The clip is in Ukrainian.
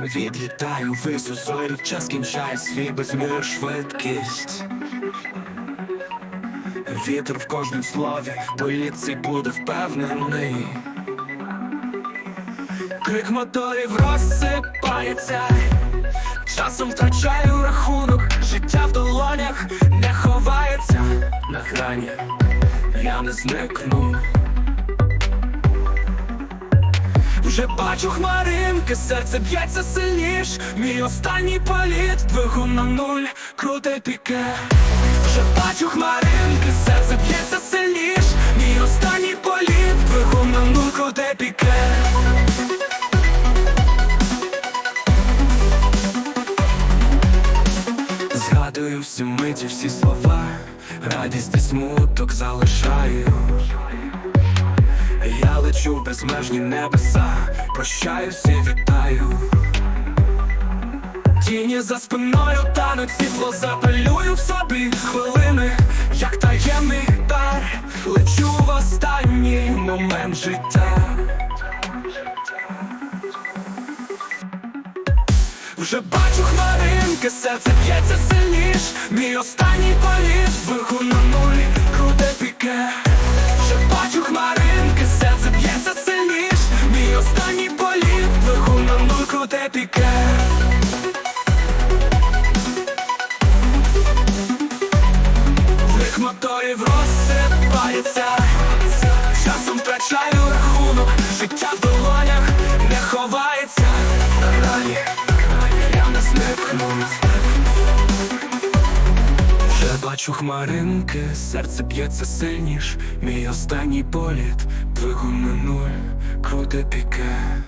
Відлітаю вису зорі, час кінчає свій безмір швидкість. Вітер в кожному слові, поліцей буде впевнений. Крик моторів розсипається, часом втрачаю рахунок, життя в долонях не ховається на грані, я не зникну. Вже бачу хмаринки, серце б'ється сильніш. Мій останній політ, двигун на нуль, круте піке. Вже бачу хмаринки, серце б'ється сильніш. Мій останній політ, двигун на нуль, круте піке. Згадую всі миті, всі слова. Радість і смуток залишаю лечу в безмежні небеса, прощаюся вітаю. Тіні за спиною тануть світло запалюю в собі хвилини, як таємний дар, лечу в останній момент життя. Вже бачу хмаринки, серце б'ється сильніш Мій останній політ, двигун на нулі, круте піке Вже бачу хмаринки, останній політ, двигун на нуль, круте піке Крик моторів розсипається. Часом втрачаю рахунок. Життя в долонях не ховається. Рані Я не зникну. Вже бачу хмаринки, серце б'ється сильніш. Мій останній політ, двигун круте піке